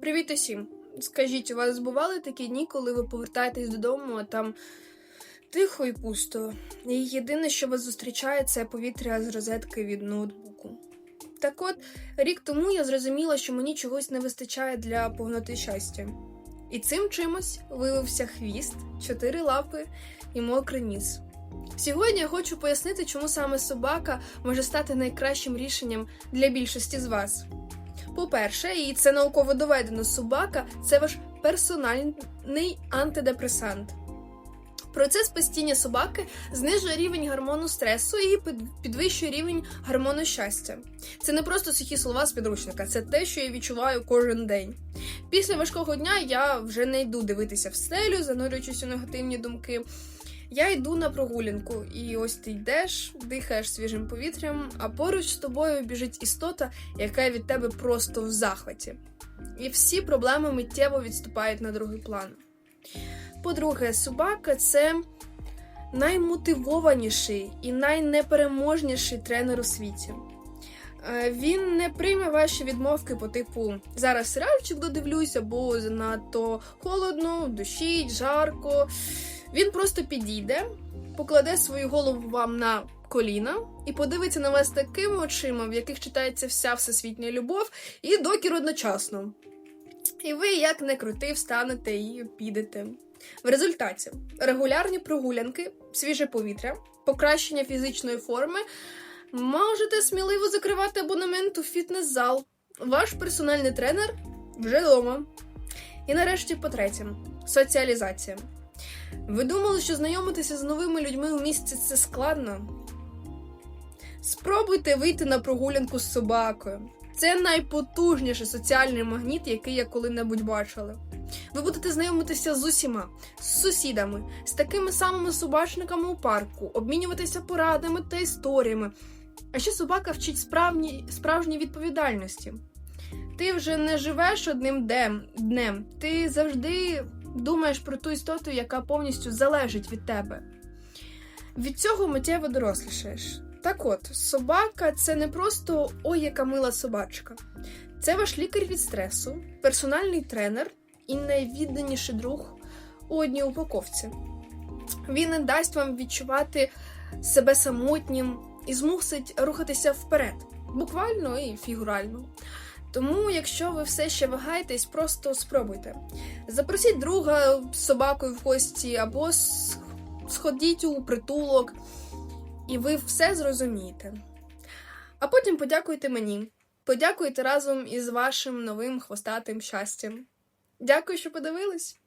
Привіт усім! Скажіть, у вас бували такі дні, коли ви повертаєтесь додому, а там тихо і пусто. І єдине, що вас зустрічає, це повітря з розетки від ноутбуку. Так от, рік тому я зрозуміла, що мені чогось не вистачає для повноти щастя. І цим чимось виявився хвіст, чотири лапи і мокрий ніс. Сьогодні я хочу пояснити, чому саме собака може стати найкращим рішенням для більшості з вас. По-перше, і це науково доведено, собака це ваш персональний антидепресант. Процес постійня собаки знижує рівень гормону стресу і підвищує рівень гормону щастя. Це не просто сухі слова з підручника, це те, що я відчуваю кожен день. Після важкого дня я вже не йду дивитися в стелю, занурюючись у негативні думки. Я йду на прогулянку, і ось ти йдеш, дихаєш свіжим повітрям, а поруч з тобою біжить істота, яка від тебе просто в захваті. І всі проблеми миттєво відступають на другий план. По-друге, собака це наймотивованіший і найнепереможніший тренер у світі. Е, Він не прийме ваші відмовки по типу зараз серіальчик додивлюся, бо занадто холодно, дощить, жарко. Він просто підійде, покладе свою голову вам на коліна і подивиться на вас такими очима, в яких читається вся всесвітня любов, і докір одночасно. І ви, як не крути, встанете і підете. В результаті регулярні прогулянки, свіже повітря, покращення фізичної форми. Можете сміливо закривати абонемент у фітнес-зал. Ваш персональний тренер вже вдома. І нарешті, по-третє, соціалізація. Ви думали, що знайомитися з новими людьми у місті це складно? Спробуйте вийти на прогулянку з собакою. Це найпотужніший соціальний магніт, який я коли-небудь бачила. Ви будете знайомитися з усіма, з сусідами, з такими самими собачниками у парку, обмінюватися порадами та історіями. А ще собака вчить справні, справжній відповідальності. Ти вже не живеш одним днем, ти завжди думаєш про ту істоту, яка повністю залежить від тебе. Від цього миттєво дорослішаєш. Так от, собака це не просто ой, яка мила собачка. Це ваш лікар від стресу, персональний тренер і найвідданіший друг у одній упаковці. Він не дасть вам відчувати себе самотнім і змусить рухатися вперед, буквально і фігурально. Тому, якщо ви все ще вагаєтесь, просто спробуйте. Запросіть друга з собакою в гості або сходіть у притулок, і ви все зрозумієте. А потім подякуйте мені. Подякуйте разом із вашим новим хвостатим щастям. Дякую, що подивились!